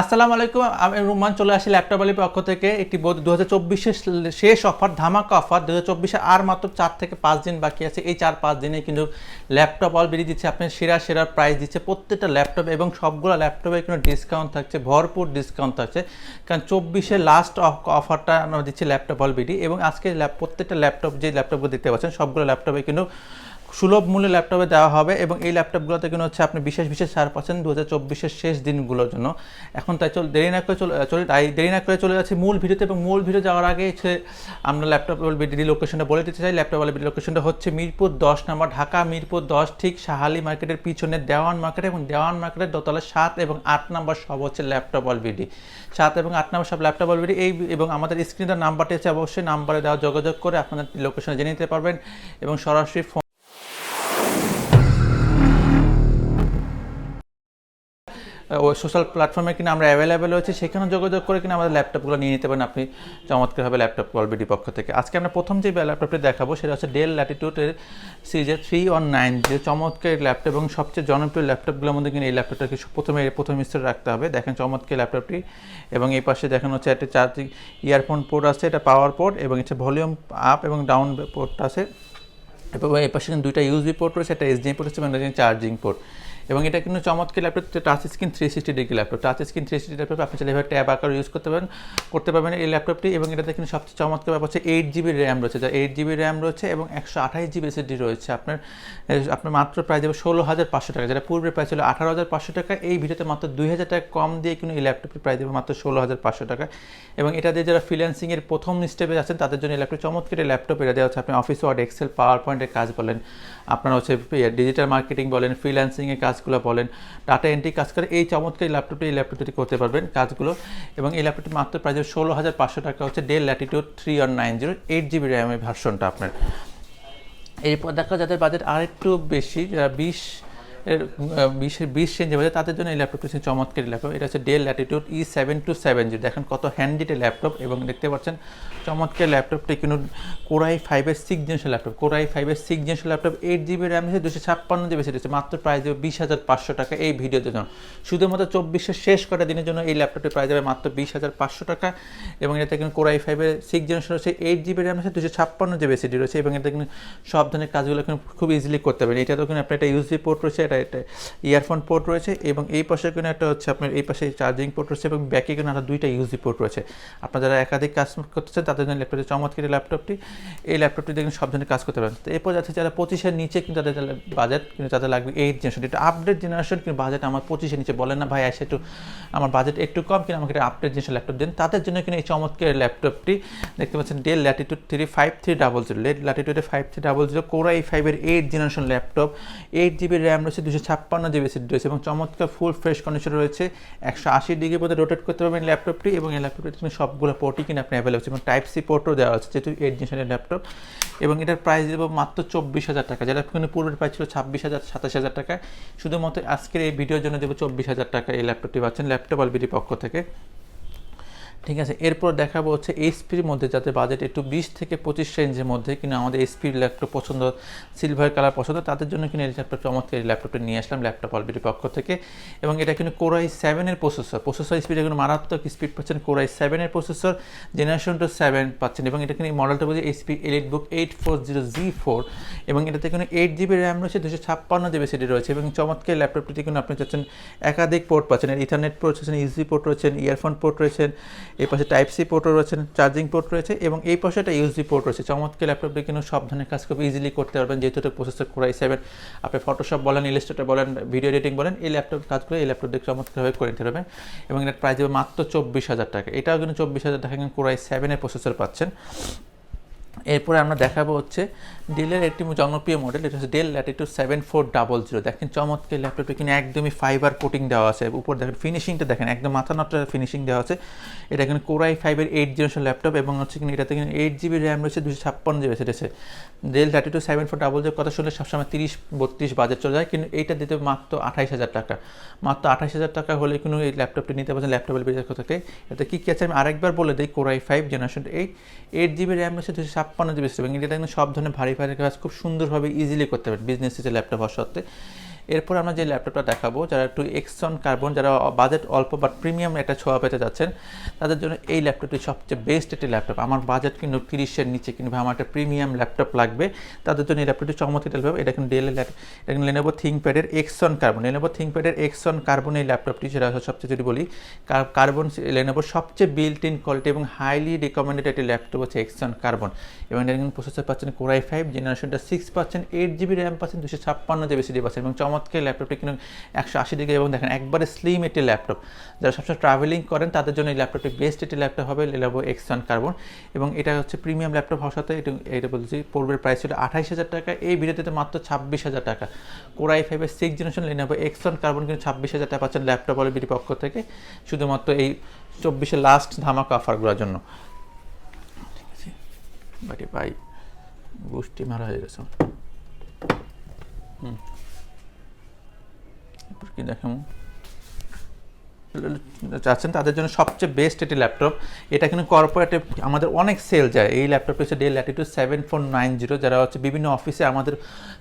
আসসালামু আলাইকুম, আমি রুমান চলে আসি ল্যাপটপ আলির পক্ষ থেকে। একটি দু হাজার শেষ অফার, ধামাকা অফার। দু হাজার চব্বিশে আর মাত্র চার থেকে পাঁচ দিন বাকি আছে। এই চার পাঁচ দিনে কিন্তু ল্যাপটপ অল বেরিয়ে দিচ্ছে। আপনার সেরা সেরা প্রাইস দিচ্ছে। প্রত্যেকটা ল্যাপটপ এবং সবগুলো ল্যাপটপে কিন্তু ডিসকাউন্ট থাকছে, ভরপুর ডিসকাউন্ট থাকছে। কারণ চব্বিশে লাস্ট অফারটা আমরা দিচ্ছি ল্যাপটপ অল বিডি এবং আজকে প্রত্যেকটা ল্যাপটপ যে ল্যাপটপগুলো দেখতে পাচ্ছেন, সবগুলো ল্যাপটপে কিন্তু সুলভ মূল্যে ল্যাপটপে দেওয়া হবে এবং এই ল্যাপটপগুলোতে কিন্তু হচ্ছে আপনি বিশেষ বিশেষ ছাড় পাচ্ছেন দু হাজার চব্বিশের শেষ দিনগুলোর জন্য। এখন তাই চল, দেরি না করে চলে তাই দেরি না করে চলে যাচ্ছি মূল ভিডিওতে এবং মূল ভিডিও যাওয়ার আগে হচ্ছে আমরা ল্যাপটপ বিডি লোকেশনটা বলে দিতে চাই। ল্যাপটপ বিডি লোকেশনটা হচ্ছে মিরপুর দশ নম্বর ঢাকা, মিরপুর দশ ঠিক সাহালি মার্কেটের পিছনে দেওয়ান মার্কেট এবং দেওয়ান মার্কেটের দোতলা সাত এবং আট নম্বর সব হচ্ছে ল্যাপটপ বিডি। সাত এবং আট নম্বর সব ল্যাপটপ বিডি, এই এবং আমাদের স্ক্রিনের নাম্বারটি আছে অবশ্যই নাম্বারে দেওয়া যোগাযোগ করে আপনাদের লোকেশনে জেনে নিতে পারবেন এবং সরাসরি ওই সোশ্যাল প্ল্যাটফর্মে কিনা আমরা অ্যাভেলেবেল হয়েছে সেখানে যোগাযোগ করে কিনা আমাদের ল্যাপটপগুলো নিয়ে নিতে পারেন আপনি চমৎকারভাবে ল্যাপটপ অলরেডি পক্ষ থেকে। আজকে আমরা প্রথম যে ল্যাপটপটি দেখাবো, সেটা হচ্ছে ডেল ল্যাটিটিউডের সিরিজের থ্রি ওয়ান নাইন যে চমৎকার ল্যাপটপ এবং সবচেয়ে জনপ্রিয় ল্যাপটপগুলোর মধ্যে কিন্তু এই ল্যাপটপটাকে প্রথমে, প্রথম স্তরে রাখতে হবে। দেখেন চমৎকার ল্যাপটপটি এবং এই পাশে দেখানো হচ্ছে একটা চার্জিং ইয়ারফোন পোর্ট আছে, এটা পাওয়ার পোর্ট এবং এটা ভলিউম আপ এবং ডাউন পোর্টটা আছে। এবং এই পাশে কিন্তু দুইটা ইউজবি পোর্ট রয়েছে, একটা এসডিএম পোর্ট আছে এবং চার্জিং পোর্ট এবং এটা কিন্তু চমৎকার laptop touch screen three sixty degree laptop touch screen three sixty laptop আপনি চাইলে ট্যাব আকার ইউজ করতে পারেন করতে পারবেন এই ল্যাপটপটি এবং এটাতে কিন্তু সবচেয়ে চমৎকার ব্যাপার হচ্ছে এইট জিবি র্যাম রয়েছে। যা এইট জিবি র্যাম রয়েছে এবং একশো আঠাশ জিবি এসএসডি রয়েছে। আপনার আপনার মাত্র প্রায় যাবে ষোলো হাজার পাঁচশো টাকা। যেটা পূর্বে প্রায় ছিল আঠারো হাজার পাঁচশো টাকা, এই ভিডিওতে মাত্র দুই হাজার টাকা কম দিয়ে কিন্তু এই ল্যাপটপটি প্রায় দেবে মাত্র ষোলো হাজার পাঁচশো টাকা। এবং এটা দিয়ে যারা ফ্রিল্যান্সিংয়ের প্রথম স্টেপে আছেন তাদের জন্য এই ল্যাপটপ চমৎকার ল্যাপটপ এটা দেওয়া হচ্ছে আপনি অফিস ওয়ার্ড এক্সেল পাওয়ার পয়েন্টের কাজ বলেন। আপনার হচ্ছে ডিজিটাল মার্কেটিং বলেন ফ্রিল্যান্সিংয়ের কাজগুলো বলেন ডাটা এন্ট্রি কাজ করে, এই চমৎকার ল্যাপটপটি এই ল্যাপটপটি করতে পারবেন কাজগুলো। এবং এই ল্যাপটপটি মাত্র প্রায় ষোলো হাজার পাঁচশো টাকা হচ্ছে Dell Latitude three one nine zero eight GB র্যামের ভার্সনটা আপনার। এরপর দেখা যাদের বাজেট আরেকটু বেশি, যারা বিশ এর বিশের বিশ রেঞ্জে বাজে তাদের জন্য এই ল্যাপটপটি হচ্ছে চমৎকার ল্যাপটপ এটা হচ্ছে Dell Latitude E seven two seven G দেখেন কত হ্যান্ডিটে ল্যাপটপ এবং দেখতে পাচ্ছেন চমৎকার ল্যাপটপটি কিন্তু কোরাই ফাইভের সিক্স জেনসের ল্যাপটপ কোরাই ফাইভের সিক্স জেনসের ল্যাপটপ এইট জিবি র্যাম আছে দুশো ছাপ্পান্ন জিবি সেটা মাত্র প্রাইস দেবে বিশ হাজার পাঁচশো টাকা এই ভিডিওতে জন্য। শুধুমাত্র চব্বিশের শেষ কটা দিনের জন্য এই ল্যাপটপটি প্রাইস যাবে মাত্র বিশ হাজার পাঁচশো টাকা এবং এটাতে কিন্তু কোরাই ফাইভের সিক্স জেনসের রয়েছে এইট জিবি র্যাম আছে দুশো ছাপ্পান্ন জিবি এসিডি রয়েছে এবং এটা কিন্তু সব ধরনের কাজগুলো কিন্তু খুব ইজিলি করতে পারেন এটা তো কিন্তু আপনার একটা ইউজি পোর্ট রয়েছে এটা এটা ইয়ারফোন পোর্ট রয়েছে এবং এই পাশে কিন্তু একটা হচ্ছে আপনার এই পাশে চার্জিং পোর্ট রয়েছে এবং ব্যাকে কিন্তু একটা দুইটা ইউজি পোর্ট রয়েছে। আপনার যারা একাধিক কাজ করতেছে তাদের জন্য ল্যাপটপটি চমৎকার ল্যাপটপটি এই ল্যাপটপটি দেখুন, সব ধরনের কাজ করতে পারেন তো এরপর যাচ্ছে যারা পঁচিশের নিচে কিন্তু তাদের বাজেট কিন্তু তাদের লাগবে এইট জেনারেশন এটা আপডেট জেনারেশন কিন্তু বাজেট আমার পঁচিশের নিচে বলেন না, ভাই আসে একটু আমার বাজেট একটু কম, কিন্তু আমাকে একটা আপডেট জেনারেশন ল্যাপটপ দেন। তাদের জন্য কিন্তু এই চমৎকার ল্যাপটপটি দেখতে পাচ্ছেন Dell Latitude three five three double zero late ল্যাটিটিউডে five three double zero core i ফাইভের eight generation laptop eight GB RAM রয়েছে দুশো ছাপ্পান্ন জিবি সিট রয়েছে এবং চমৎকার ফুল ফ্রেশ কন্ডিশন রয়েছে। একশো আশি ডিগ্রি পর্যন্ত রোটেট করতে পারবেন ল্যাপটপটি এবং এই ল্যাপটপটি কিন্তু সবগুলো পোর্টই কিনে আপনি অ্যাভেলেবল এবং টাইপ সি পোর্টও দেওয়া আছে, যেহেতু এইট জেনারেশনের ল্যাপটপ এবং এটার প্রাইস দেবো মাত্র চব্বিশ হাজার টাকা, যেটা কিন্তু পূর্বের প্রাইস ছিল ছাব্বিশ হাজার সাতাশ হাজার টাকা। শুধুমাত্র আজকের এই ভিডিওর জন্য দেবো চব্বিশ হাজার টাকা এই ল্যাপটপটি পাচ্ছেন ল্যাপটপ অলবিডি পক্ষ থেকে। ঠিক আছে? এরপর দেখাবো হচ্ছে এইচপির মধ্যে যাতে বাজেট একটু বিশ থেকে পঁচিশ রেঞ্জের মধ্যে কিন্তু আমাদের এসপির ল্যাপটপ পছন্দ সিলভার কালার পছন্দ, তাদের জন্য কিন্তু এই ল্যাপটপ চমৎকার এই ল্যাপটপটা নিয়ে আসলাম ল্যাপটপ অলরেডি পক্ষ থেকে। এবং এটা কিন্তু কোরাই সেভেনের প্রসেসর প্রসেসর স্পিড কিন্তু মারাত্মক স্পিড পাচ্ছেন কোরাই সেভেনের প্রসেসর জেনারেশন টু সেভেন পাচ্ছেন। এবং এটা কিন্তু এই মডেলটা বলছে HP elite book eight four zero G four এবং এটাতে কিন্তু এইট জিবি র্যাম রয়েছে দুশো ছাপ্পান্ন জিবি সেটি রয়েছে। এবং চমৎকার ল্যাপটপটিতে কিন্তু আপনি চাচ্ছেন একাধিক পোর্ট পাচ্ছেন। ইথারনেট পোর্ট রয়েছেন ইজি পোর্ট রয়েছেন ইয়ারফোন পোর্ট রয়েছেন এই পাশে টাইপ সি পোর্ট রয়েছে চার্জিং পোর্ট রয়েছে এবং এই পাশে একটা ইউএসবি পোর্ট রয়েছে। চমৎকার ল্যাপটপটি কিন্তু সব ধরনের কাজ খুব ইজিলি করতে পারবেন। যেহেতু এটা প্রসেসর কোরাই সেভেন আপনি ফটোশপ বলেন ইলিস্ট্রেটর বলেন ভিডিও এডিটিং বলেন, এই ল্যাপটপ কাজগুলো এই ল্যাপটপ দেখে চমৎকারভাবে করে নিতে পারবেন এবং এটার প্রাইস দেবে মাত্র চব্বিশ হাজার টাকা। এটাও কিন্তু চব্বিশ হাজার টাকা কিন্তু কোরাই সেভেনের প্রসেসর পাচ্ছেন। এরপরে আমরা দেখাবো হচ্ছে ডেলের একটি জনপ্রিয় মডেল এটা হচ্ছে Dell Latitude seven four double zero দেখেন চমৎকার ল্যাপটপে কিন্তু একদমই ফাইবার কোটিং দেওয়া আছে। উপর দেখেন ফিনিশিংটা দেখেন, একদম মাথা নটা ফিনিশিং দেওয়া আছে। এটা কিন্তু কোরাই ফাইভের এইট জেনারেশন ল্যাপটপ এবং হচ্ছে কিন্তু এটাতে কিন্তু এইট জিবি র্যাম রয়েছে দুশো ছাপ্পান্ন জিবি সেটা Dell Latitude seven four double zero কথা শুনলে সবসময় তিরিশ বত্রিশ বাজেট চলে যায়, কিন্তু এইটা দিতে মাত্র আঠাইশ হাজার টাকা। মাত্র আঠাইশ হাজার টাকা হলে কিন্তু এই ল্যাপটপটি নিতে পারছেন ল্যাপটপের বিজয় থেকে। এতে কী কী আছে আমি আরেকবার বলে দিই core i five generation eight eight GB RAM রয়েছে দুশো ছাপ্পান্ন জিবি এবং এটা কিন্তু সব ধরনের ভারী ভারী কাজ খুব সুন্দরভাবে ইজিলি করতে পারে বিজনেস ল্যাপটপ হওয়ার সত্ত্বে। এরপর আমরা যে ল্যাপটপটা দেখাবো, যারা একটু এক্সন কার্বন যারা বাজেট অল্প বাট প্রিমিয়াম একটা ছোঁয়া পেতে যাচ্ছেন, তাদের জন্য এই ল্যাপটপটি সবচেয়ে বেস্ট একটি ল্যাপটপ। আমার বাজেট কিন্তু তিরিশের নিচে কিংবা আমার একটা প্রিমিয়াম ল্যাপটপ লাগবে। তাদের জন্য এই ল্যাপটপটি চমৎকার ল্যাপটপ। এটা কিন্তু ডেল এটা কিন্তু লেনোভো থিঙ্কপ্যাডের এক্সন কার্বন লেনোভো থিঙ্কপ্যাডের এক্সন কার্বন এই ল্যাপটপটি সেটা সবচেয়ে যদি বলি কার্বন লেনোভোর সবচেয়ে বিল্ট ইন কোয়ালিটি এবং হাইলি রিকমেন্ডেড একটি ল্যাপটপ হচ্ছে এক্সন কার্বন এবং এটা কিন্তু প্রসেসর পাচ্ছেন কোরাই ফাইভ জেনারেশনটা সিক্স পাচ্ছেন এইট জিবি র্যাম পাচ্ছেন, দুশো ছাপ্পান্ন জিবি সিডি পাচ্ছেন এবং চমৎকার ল্যাপটপটি কিন্তু একশো আশি ডিগ্রি এবং দেখেন একবারে স্লিম একটি ল্যাপটপ যারা সবসময় ট্রাভেলিং করেন, তাদের জন্য এই ল্যাপটপটি বেস্ট একটি ল্যাপটপ হবে লেনোভো এক্স ওয়ান কার্বন এবং এটা হচ্ছে প্রিমিয়াম ল্যাপটপ হওয়ার সাথে এটা এটা বলছি, পূর্বের প্রাইস ছিল আঠাইশ হাজার টাকা, এই ভিডিওতে মাত্র ছাব্বিশ হাজার টাকা। কোরাই ফাইভের six generation Lenovo X one carbon কিন্তু ছাব্বিশ হাজার টাকা পাচ্ছেন ল্যাপটপ অলরেডি পক্ষ থেকে, শুধুমাত্র এই চব্বিশে লাস্ট ধামাকা অফারগুলোর জন্য। ভাই গোষ্ঠী মারা হয়ে গেছে। হুম। কি চাচ্ছেন তাদের জন্য সবচেয়ে বেস্ট একটি ল্যাপটপ এটা কিন্তু কর্পোরেটে আমাদের অনেক সেল যায়। এই ল্যাপটপটা হচ্ছে Dell Latitude seven four nine zero যারা হচ্ছে বিভিন্ন অফিসে আমাদের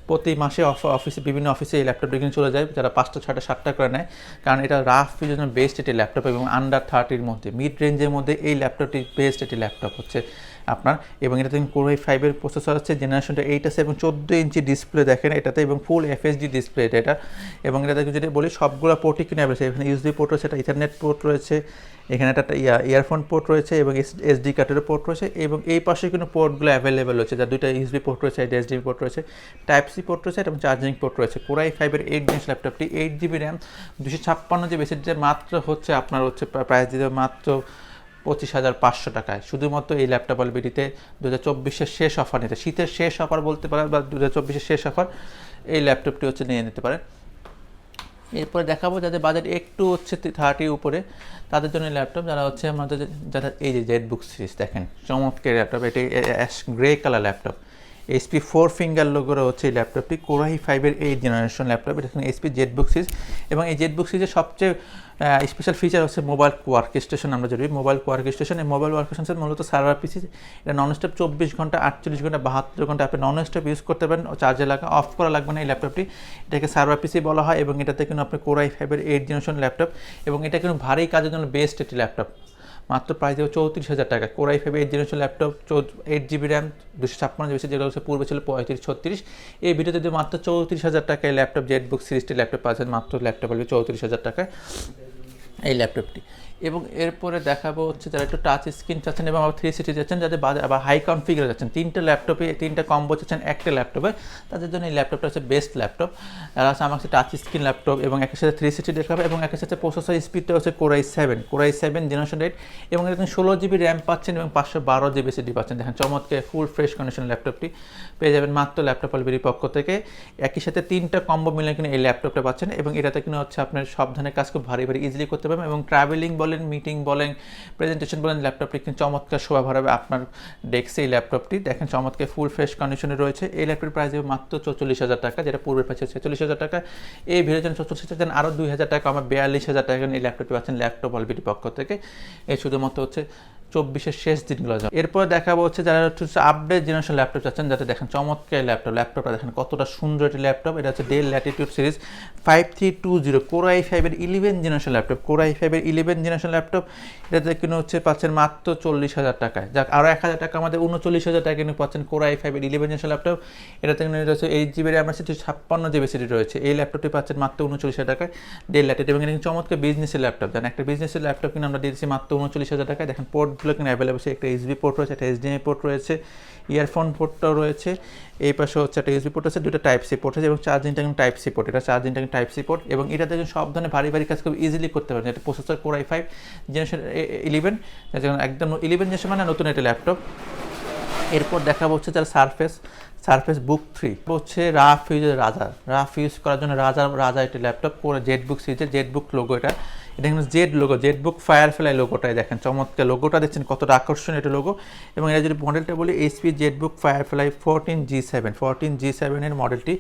প্রতি মাসে অফিসে বিভিন্ন অফিসে এই ল্যাপটপটি কিন্তু চলে যায়। যারা পাঁচটা, ছয়টা, সাতটা করে নেয়। কারণ এটা রাফ ইউজের জন্য বেস্ট একটি ল্যাপটপ এবং আন্ডার থার্টির মধ্যে মিড রেঞ্জের মধ্যে এই ল্যাপটপটি বেস্ট একটি ল্যাপটপ হচ্ছে। আপনার, এবং এটাতে কোরআই ফাইভের প্রসেসর আছে জেনারেশনটা এইট আছে, এবং চোদ্দ ইঞ্চি ডিসপ্লে দেখেন এটাতে, এবং ফুল এফএসডি ডিসপ্লে এটা এটা। এবং এটাতে যদি বলি, সবগুলো পোর্টই কিনে রয়েছে এখানে ইউএসবি পোর্ট রয়েছে একটা ইথারনেট পোর্ট রয়েছে, এখানে একটা ইয়া ইয়ারফোন পোর্ট রয়েছে, এবং এসডি কার্ডেরও পোর্ট রয়েছে, এবং এই পাশে কিন্তু পোর্টগুলো অ্যাভেলেবেল রয়েছে, যার দুইটা ইউএসবি পোর্ট রয়েছে এটা এসডি পোর্ট রয়েছে টাইপ সি পোর্ট রয়েছে, এবং চার্জিং পোর্ট রয়েছে। কোরাই ফাইভের এইট জিনিস ল্যাপটপটি এইট জিবি র্যাম দুশো ছাপ্পান্ন জিবি যে মাত্র হচ্ছে আপনার হচ্ছে প্রাইস দিতে মাত্র পঁচিশ হাজার পাঁচশো টাকায়। শুধুমাত্র এই ল্যাপটপ অলবিডিতে দু হাজার চব্বিশের শেষ অফার নিতে। শীতের শেষ অফার বলতে পারেন বা দু হাজার চব্বিশের শেষ অফার এই ল্যাপটপটি হচ্ছে নিয়ে নিতে পারেন। এরপরে দেখাবো যাদের বাজেট একটু হচ্ছে থার্টির উপরে, তাদের জন্য ল্যাপটপ যারা হচ্ছে আমাদের যারা এই যে জেড বুক সিরিজ দেখেন, চমৎকার ল্যাপটপ। এটি ash grey colour laptop. HP four finger লোগোর হচ্ছে এই ল্যাপটপটি কোরাই ফাইভের এই জেনারেশন ল্যাপটপ এটা এসপি জেড বুক সিরিজ এবং এই জেড বুক সিরিজের সবচেয়ে স্পেশাল ফিচার হচ্ছে মোবাইল ওয়ার্ক স্টেশন আমরা যদি মোবাইল ওয়ার্ক স্টেশন এই মোবাইল ওয়ার্ক স্টেশন মূলত সার্ভার পিসি এটা নন স্টপ চব্বিশ ঘণ্টা, আটচল্লিশ ঘণ্টা, বাহাত্তর ঘণ্টা আপনি নন স্টপ ইউজ করতে পারেন। চার্জে লাগা অফ করা লাগবে না এই ল্যাপটপটি এটাকে সার্ভার পিসি বলা হয় এবং এটাতে কিন্তু আপনি কোরাই ফাইভের এইট জেনারেশন ল্যাপটপ এবং এটা কিন্তু ভারী কাজের জন্য বেস্ট একটি ল্যাপটপ মাত্র প্রাইস দেবো চৌত্রিশ হাজার টাকা। Core i five eight generation laptop eight GB RAM দুশো ছাপ্পান্ন জিবি যেগুলো হচ্ছে পূর্বে ছিল পঁয়ত্রিশ, ছত্রিশ। এই ভিডিওতে যদি মাত্র চৌত্রিশ হাজার টাকায় ল্যাপটপ জেট বুক সিরিজটি ল্যাপটপ পাচ্ছেন মাত্র ল্যাপটপ হলে চৌত্রিশ হাজার টাকায় এই ল্যাপটপটি এবং এরপরে দেখাবো হচ্ছে যারা একটু টাচ স্ক্রিন চাচ্ছেন এবং আবার থ্রি সিটি যাচ্ছেন, যাদের আবার হাই কনফিগার যাচ্ছেন। তিনটে ল্যাপটপে তিনটা কম্বো চাচ্ছেন, একটা ল্যাপটপে তাদের জন্য এই ল্যাপটপটা হচ্ছে বেস্ট ল্যাপটপ আর হচ্ছে আমার টাচ স্ক্রিন ল্যাপটপ এবং একের সাথে থ্রি সিটি দেখাবে এবং একের সাথে প্রসেসর স্পিডটা হচ্ছে core i seven core i seven generation eight এবং এখানে ষোলো জিবি র্যাম পাচ্ছেন এবং পাঁচশো বারো জিবি সিডি পাচ্ছেন। দেখেন চমৎকে ফুল ফ্রেশ কন্ডিশন ল্যাপটপটি পেয়ে যাবেন মাত্র ল্যাপটপ অলবেরি পক্ষ থেকে। একই সাথে তিনটা কম্বো মিলে কিনে এই ল্যাপটপটা পাচ্ছেন এবং এটাতে কিনে হচ্ছে আপনার সব ধরনের কাজ খুব ভারী ভারী ইজিলি করতে পারবেন এবং ট্রাভেলিং বলেন মিটিং বলেন প্রেজেন্টেশন বলেন ল্যাপটপটি কিন্তু চমৎকার শোভা ভরাবে আপনার ডেস্কে এই ল্যাপটপটি দেখেন চমৎকার ফুল ফ্রেশ কন্ডিশনে রয়েছে। এই ল্যাপটপের প্রাইস হবে মাত্র চল্লিশ হাজার টাকা, যেটা পূর্বের প্রাইস ছেচল্লিশ হাজার টাকা। এই জন্য চল্লিশ হাজার আরও দুই হাজার টাকা, আমার বিয়াল্লিশ হাজার টাকা এই ল্যাপটপটি পাচ্ছেন ল্যাপটপ অলবিটি পক্ষ থেকে। এই শুধুমাত্র হচ্ছে চব্বিশের শেষ দিনগুলো যাবে এরপরে দেখাবো হচ্ছে যারা হচ্ছে আপডেট জেনারেশন ল্যাপটপ চাচ্ছেন, যাতে দেখেন চমৎকার ল্যাপটপ ল্যাপটপটা দেখেন কতটা সুন্দর একটি ল্যাপটপ এটা হচ্ছে Dell Latitude series five three two zero core i ফাইভের eleven generation laptop core i ফাইভের ইলেভেন জেনারেশন ল্যাপটপ এটাতে কিনে হচ্ছে পাচ্ছেন মাত্র চল্লিশ হাজার টাকায়। যাক আরও এক হাজার টাকা, আমাদের উনচল্লিশ হাজার টাকা কিনে পাচ্ছেন কোরাই ফাইভের ইলেভেন জেনারেশন ল্যাপটপ এটাতে কিনে রয়েছে এইট জিবি র্যাম আছে ছাপ্পান্ন জিবি সিটি রয়েছে। এই ল্যাপটপটি পাচ্ছেন মাত্র উনচল্লিশ হাজার টাকায় ডেল ল্যাটিটিউড এবং এটা চমৎকার বিজনেসের ল্যাপটপ দেন একটা বিজনেসের ল্যাপটপ কিনে আমরা দিয়েছি মাত্র উনচল্লিশ হাজার টাকায়। দেখেন পোর্টগুলো কিনে অ্যাভেলেবল আছে একটা এসবি পোর্ট রয়েছে, একটা এইচডিএমআই পোর্ট রয়েছে ইয়ারফোন পোর্টটাও রয়েছে, এই পাশে হচ্ছে একটা ইউসবি পোর্ট আছে দুটো টাইপ সি পোর্ট আছে এবং চার্জিংটা কিন্তু টাইপ সি পোর্ট এটা চার্জিংটা কিন্তু টাইপ সি পোর্ট এবং এটাতে সব ধরনের ভারী ভারী কাজ খুব ইজিলি করতে পারেন এটা processor core i five generation eleven একদম ইলেভেন জেনারেশন মানে নতুন একটা ল্যাপটপ এরপর দেখাবো হচ্ছে যারা সারফেস সারফেস বুক থ্রি হচ্ছে রাফ ইউজের রাজা রাফ ইউজ করার জন্য রাজা রাজা একটি ল্যাপটপ করে জেট বুক সিরিজের জেট বুক লোগো এটা। এটা কিন্তু Z logo Z book fire fly লোগোটাই দেখেন। চমৎকার লোগোটা দেখছেন, কতটা আকর্ষণীয় এটা লোগো এবং এটা যদি মডেলটা বলি HP Z book fire fly fourteen G seven fourteen G সেভেনের মডেলটি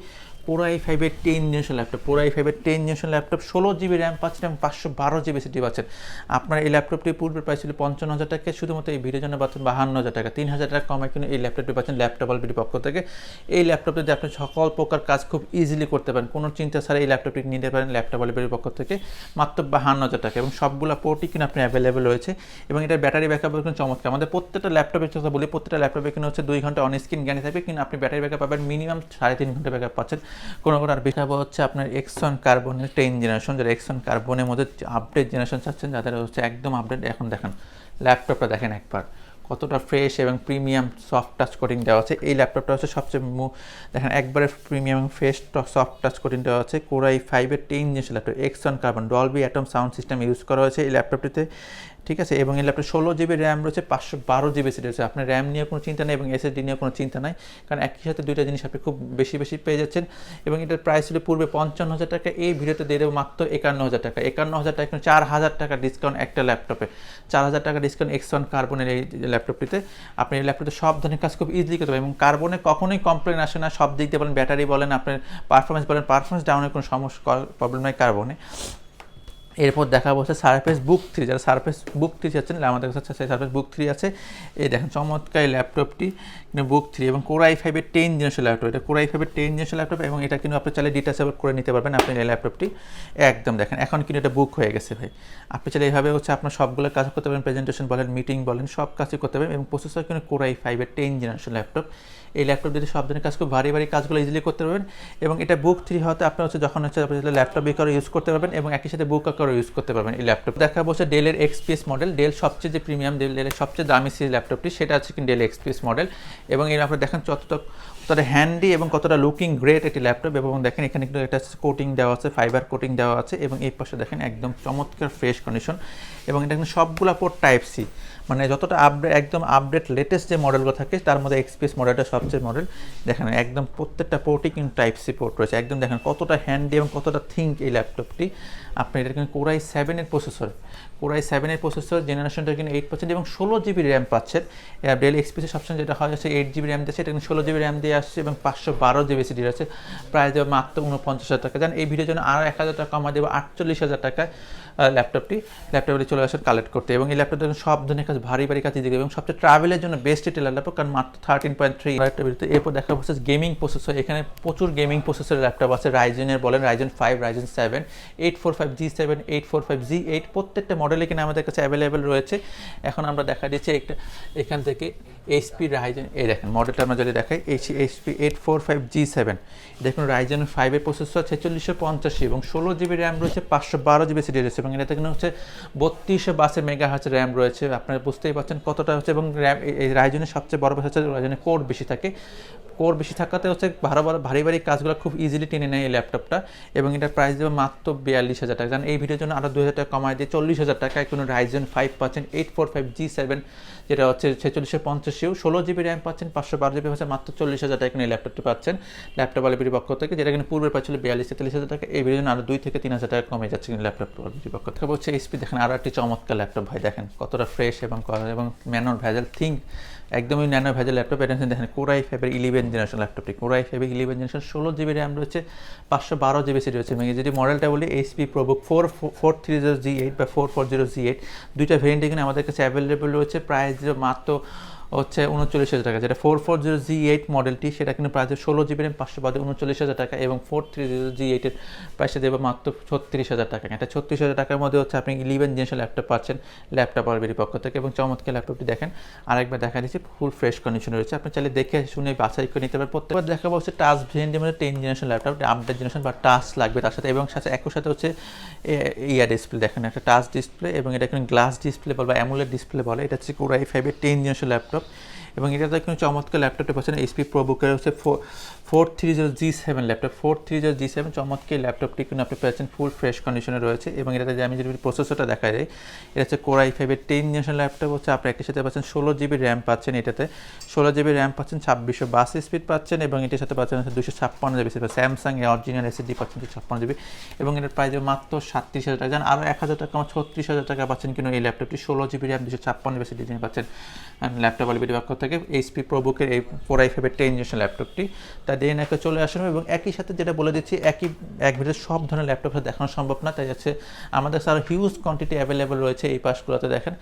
পুরো ফাইভের টেন জেনারেশন ল্যাপটপ পুরো ফাইভের টেন জেনারেশন ল্যাপটপ ষোলো জিবি র্যাম পাচ্ছেন এবং পাঁচশো বারো জিবি সিটি পাচ্ছেন। আপনার এই ল্যাপটপটি পূর্বে প্রাইস ছিল পঞ্চান্ন হাজার টাকা, শুধুমাত্র এই ভিডিওর জন্য পাচ্ছেন বাহান্ন হাজার টাকা। তিন হাজার টাকা কমে কিন্তু এই ল্যাপটপটি পাচ্ছেন ল্যাপটপ অলবিটির পক্ষ থেকে। এই ল্যাপটপটিতে আপনি সকল প্রকার কাজ খুব ইজিলি করতে পারেন, কোনো চিন্তা ছাড়া এই ল্যাপটপটি নিতে পারেন ল্যাপটপ অলবিটির পক্ষ থেকে, মাত্র বাহান্ন হাজার টাকা এবং সবগুলো পোর্টই কিন্তু আপনি অ্যাভেলেবেল রয়েছে। এবং এটার ব্যাটারি ব্যাকআপ কিন্তু চমৎকার। আমাদের প্রত্যেকটা ল্যাপটপের কথা বলি, প্রত্যেকটা ল্যাপটপে কিন্তু হচ্ছে দুই ঘণ্টা অন স্ক্রিন জ্ঞানী থাকবে। কিন্তু আপনি ব্যাটারি ব্যাকআপ পাবেন মিনিমাম সাড়ে তিন ঘণ্টা ব্যাকআপ পাচ্ছেন। কোনো কোনো আর বিষয় হচ্ছে আপনার এক্সন কার্বনের টেন জেনারেশন যারা এক্সন কার্বনের মধ্যে আপডেট জেনারেশন চাচ্ছেন, যাদের হচ্ছে একদম আপডেট এখন দেখেন ল্যাপটপটা দেখেন একবার। কতটা ফ্রেশ এবং প্রিমিয়াম সফট টাচ কোটিং দেওয়া আছে। এই ল্যাপটপটা হচ্ছে সবচেয়ে দেখেন, একবারে প্রিমিয়াম এবং ফ্রেশ সফট টাচ কোটিং দেওয়া আছে। কোরাই ফাইভের ten generation laptop X one carbon Dolby Atmos sound system use করা হয়েছে এই ল্যাপটপটিতে ঠিক আছে? এবং এই ল্যাপটপ ষোলো জিবি র্যাম রয়েছে, পাঁচশো বারো জিবি সিটি রয়েছে। আপনার র্যাম নিয়ে কোনো চিন্তা নেই এবং এসএসডি নিয়ে কোনো চিন্তা নাই। কারণ একই সাথে দুইটা জিনিস আপনি খুব বেশি বেশি পেয়ে যাচ্ছেন। এবং এটার প্রাইস ছিল পূর্বে পঞ্চান্ন হাজার টাকা, এই ভিডিওতে দিয়ে দেবো মাত্র একান্ন হাজার টাকা। একান্ন হাজার টাকা, চার হাজার টাকা ডিসকাউন্ট একটা ল্যাপটপে চার হাজার টাকা ডিসকাউন্ট এক্সন কার্বনের এই ল্যাপটপটিতে, আপনি এই ল্যাপটপে সব ধরনের কাজ খুব ইজিলি করতে পারেন এবং কার্বনে কখনোই কমপ্লেন আসে না, সব দিক দিয়ে বলেন, ব্যাটারি বলেন, আপনার পারফরমেন্স বলেন পারফরমেন্স ডাউনের কোনো সমস্যা প্রবলেম নাই কার্বনে এরপর দেখা বলছে সারফেস বুক থ্রি যারা সারফেস বুক থ্রি চাচ্ছেন আমাদের কাছে সেই সারফেস বুক থ্রি আছে। এই দেখেন, চমৎকার ল্যাপটপটি কিন্তু বুক থ্রি এবং কোরাই ফাইভের টেন জেনারেশন ল্যাপটপ এটা কোরাই ফাইভের টেন জেনারেশন ল্যাপটপ এবং এটা কিন্তু আপনি চাইলে ডিটাচেবল করে নিতে পারবেন আপনি এই ল্যাপটপটি একদম দেখেন, এখন কিন্তু এটা বুক হয়ে গেছে ভাই। আপনি চাইলে এইভাবে হচ্ছে আপনার সবগুলো কাজ করতে পারেন প্রেজেন্টেশন বলেন মিটিং বলেন, সব কাজই করতে পারেন এবং প্রসেসর কিন্তু কোরাই ফাইভের টেন জেনারেশন ল্যাপটপ এই ল্যাপটপ দিয়ে সব ধরনের কাজ খুব ভারী ভারী কাজগুলো ইজিলি করতে পারবেন, এবং এটা বুক থ্রি হতে আপনার হচ্ছে যখন হচ্ছে আপনি ল্যাপটপ করে ইউজ করতে পারবেন, এবং একই সাথে বুক আকারে ইউজ করতে পারবেন এই ল্যাপটপ দেখা বলছে ডেলের এক্সপিএস মডেল ডেল সবচেয়ে যে প্রিমিয়াম ডেলের সবচেয়ে দামি সিরিজ ল্যাপটপটি সেটা হচ্ছে কিন্তু ডেল এক্সপিএস মডেল এবং এই ল্যাপটপ দেখেন যতটা কতটা হ্যান্ডি এবং কতটা লুকিং গ্রেট একটি ল্যাপটপ এবং দেখেন এখানে কিন্তু একটা কোটিং দেওয়া আছে ফাইবার কোটিং দেওয়া আছে। এবং এই পাশে দেখেন একদম চমৎকার ফ্রেশ কন্ডিশন এবং এটা কিন্তু সবগুলো পোর্ট টাইপ সি মানে যতটা আপডেট একদম আপডেট লেটেস্ট যে মডেলগুলো থাকে, তার মধ্যে এক্সপিএস মডেলটা সবচেয়ে মডেল দেখেন, একদম প্রত্যেকটা পোর্টই কিন্তু টাইপ সি পোর্ট রয়েছে। একদম দেখেন, কতটা হ্যান্ডি এবং কতটা থিঙ্ক এই ল্যাপটপটি আপনি এটা কিন্তু কোরাই সেভেনের প্রসেসর কোরাই সেভেনের প্রসেসর জেনারেশনটা কিন্তু এইট পার্সেন্ট এবং ষোলো জিবি র্যাম পাচ্ছেন। ডেল এক্সপিএসের সবসময় যেটা হয় হচ্ছে এইট জিবি র্যাম দিয়েছে এটা কিন্তু ষোলো জিবি র্যাম দিয়ে আসছে এবং পাঁচশো বারো জিবি সিডি আছে প্রায় দেবে মাত্র উনপঞ্চাশ হাজার টাকা। জান এই ভিডিওর জন্য আরও এক হাজার টাকা কমা দেবো আটচল্লিশ হাজার টাকায় ল্যাপটপটি ল্যাপটপটি চলে আসে কালেক্ট করতে। এবং এই ল্যাপটপটা সব ধরনের কাজ ভারী ভারী কাজ দিকে এবং সবচেয়ে ট্রাভেলের জন্য বেস্ট এটি ল্যাপটপ কারণ মাত্র থার্টিন পয়েন্ট থ্রি ল্যাপটপটিতে এরপর দেখা হচ্ছে গেমিং প্রসেসর এখানে প্রচুর গেমিং প্রসেসর ল্যাপটপ আছে রাইজেনের বলেন Ryzen five Ryzen seven eight four five G seven eight four five G eight প্রত্যেকটা মডেলে কিনা আমাদের কাছে অ্যাভেলেবেল রয়েছে। এখন আমরা দেখা দিচ্ছি একটা, এখান থেকে এইচপি রাইজেন এই দেখেন মডেলটা আমরা যদি দেখাই H HP eight four five G seven দেখুন রাইজেন ফাইভের প্রসেসর ছেচল্লিশশো পঞ্চাশি এবং ষোলো জিবি র্যাম রয়েছে, পাঁচশো বারো জিবি সিডি রয়েছে এবং এটাতে কিন্তু হচ্ছে বত্রিশশো বাসে মেগা হার্জ র্যাম রয়েছে। আপনারা বুঝতেই পারছেন কতটা হচ্ছে, এবং র্যাম এই রাইজনের সবচেয়ে বড় কথা হচ্ছে রাইজনের কোড বেশি থাকে। কোর বেশি থাকাতে হচ্ছে ভালো ভারী ভারী কাজগুলো খুব ইজিলি টেনে নেয় এই ল্যাপটপটা এবং এটার প্রাইস দেবে মাত্র বিয়াল্লিশ হাজার টাকা। জানেন এই ভিডিওর জন্য আরও দু হাজার টাকা কমায় দিয়ে চল্লিশ হাজার টাকায় কোনো রাইজেন ফাইভ পাচ্ছেন eight four five G seven যেটা হচ্ছে ছেচল্লিশশো পঞ্চাশিও ষোলো জিবি র্যাম পাচ্ছেন, পাঁচশো বারো জিবি হচ্ছে মাত্র চল্লিশ হাজার টাকা এই ল্যাপটপটি পাচ্ছেন। ল্যাপটপ আলিবির পক্ষ থেকে, যেটা কিন্তু পূর্বের পাচ্ছিল বিয়াল্লিশ তেতাল্লিশ হাজার টাকা, এই ভিডিওর জন্য আরও দুই থেকে তিন হাজার টাকা কমে যাচ্ছে কিন্তু ল্যাপটপ আলিবির পক্ষ থেকে। হচ্ছে এইচপি দেখেন আরও একটি চমৎকার ল্যাপটপ ভাই দেখেন, কতটা ফ্রেশ এবং এবং ম্যানর ভ্যাজেল থিঙ্ক একদমই ন্যানো ভেজাল ল্যাপটপ এটা দেখেন কোরাই ফাইভের ইলেভেন জেনারেশন ল্যাপটপটি কোরাই ফাইভের ইলেভেন জেনারেশন ষোলো জিবি র্যাম রয়েছে, পাঁচশো বারো জিবি সিটি রয়েছে। এবং যদি মডেলটা বলি HP ProBook four four three zero G eight বা four four zero G eight দুইটা ভেরিয়েন্ট এখানে আমাদের কাছে অ্যাভেলেবেল রয়েছে। প্রাইস মাত্র হচ্ছে উনচল্লিশ হাজার টাকা, যেটা four four zero G eight মডেলটি সেটা কিন্তু প্রাইস ষোলো জিবি র্যাম পাঁচশো বাদে উনচল্লিশ হাজার টাকা এবং ফোর থ্রি জিরো জি এইটের প্রাইসে দেবে মাত্র ছত্রিশ হাজার টাকা। এটা ছত্রিশ হাজার টাকার মধ্যে হচ্ছে আপনি ইলেভেন জেনারেশন ল্যাপটপ পাচ্ছেন ল্যাপটপ আরবির পক্ষ থেকে এবং চমৎকার ল্যাপটপটি দেখেন। আরেকবার দেখা দিচ্ছি ফুল ফ্রেশ কন্ডিশনে রয়েছে। আপনি চাইলে দেখে শুনে বাছাই করে নিতে পারেন। প্রত্যেকবার দেখা হচ্ছে টাচ ভেরিয়েন্টের মধ্যে ten generation laptop update generation বা টাচ লাগবে তার সাথে। এবং সাথে একই সাথে হচ্ছে ইয়ার ডিসপ্লে দেখেন, একটা টাচ ডিসপ্লে এবং এটা গ্লাস ডিসপ্লে বলে বা অ্যামুলেট ডিসপ্লে বলে। এটা হচ্ছে কোরাই ফাইভের টেন জেনারেশন ল্যাপটপ up এবং এটাতে কিন্তু চমৎকার ল্যাপটপটা পাচ্ছেন এইচপি প্রোবুকের হচ্ছে four three zero G seven laptop. Four three zero G seven চমৎকার ল্যাপটপটি কিন্তু আপনি পাচ্ছেন ফুল ফ্রেশ কন্ডিশনে রয়েছে এবং এটাতে আমি যদি প্রসেসরটা দেখা যায় এটা হচ্ছে কোরাই ফাইভের টেন জেনারেশন ল্যাপটপ হচ্ছে, আপনি একই সাথে পাচ্ছেন ষোলো জিবি র্যাম পাচ্ছেন এটাতে। ষোলো জিবি র্যাম পাচ্ছেন, ছাব্বিশশো বাস স্পিড পাচ্ছেন এবং এটির সাথে পাচ্ছেন হচ্ছে দুশো ছাপ্পান্ন জিবি স্যামসাং অরিজিনাল এসএসডি পাচ্ছেন দুশো ছাপ্পান্ন জিবি এবং এটার প্রাইস মাত্র সাতত্রিশ হাজার টাকা। জান আরও এক হাজার টাকা, ছত্রিশ হাজার টাকা পাচ্ছেন কিন্তু এই ল্যাপটপটি। ষোলো জিবি র্যাম দুশো ছাপ্পান্ন জিবি পাচ্ছেন। ল্যাপটপ অলরেডি পক্ষ থেকে এইচপি প্রোবুকের এই ফোর আই ফাইভের টেন জেনারেশন ল্যাপটপটি তা দিয়ে নাকি চলে আসুন এবং একই সাথে যেটা বলে দিচ্ছি, একই, এক ভিডিও সব ধরনের ল্যাপটপ দেখানো সম্ভব না। তাই হচ্ছে আমাদের স্যার হিউজ কোয়ান্টিটি অ্যাভেলেবল রয়েছে এই পাশগুলোতে দেখেন।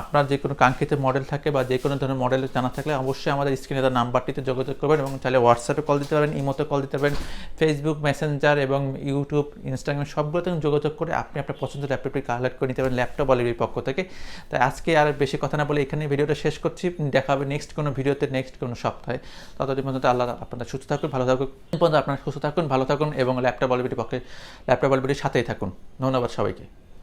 আপনার যে কোনো কাঙ্ক্ষিত মডেল থাকে বা যে কোনো ধরনের মডেল জানা থাকলে অবশ্যই আমাদের স্ক্রিনে তার নাম্বারটিতে যোগাযোগ করবেন এবং চাইলে হোয়াটসঅ্যাপে কল দিতে পারেন ইমোতে কল দিতে পারেন ফেসবুক মেসেঞ্জার এবং ইউটিউব ইনস্টাগ্রাম সবগুলোতে যোগাযোগ করে আপনি আপনার পছন্দের ল্যাপটপটি কালেক্ট করে নিতে পারেন ল্যাপটপ অলিভির পক্ষ থেকে। তাই আজকে আর বেশি কথা না বলে এখানে ভিডিওটা শেষ করছি। দেখা হবে নেক্সট কোনো ভিডিওতে নেক্সট কোনো সপ্তাহে। ততদিন পর্যন্ত আল্লাহ আপনারা সুস্থ থাকুন, ভালো থাকুন। পর্যন্ত আপনারা সুস্থ থাকুন, ভালো থাকুন এবং ল্যাপটপ অলবিটির পক্ষে, ল্যাপটপ অলবিটির সাথেই থাকুন। ধন্যবাদ সবাইকে।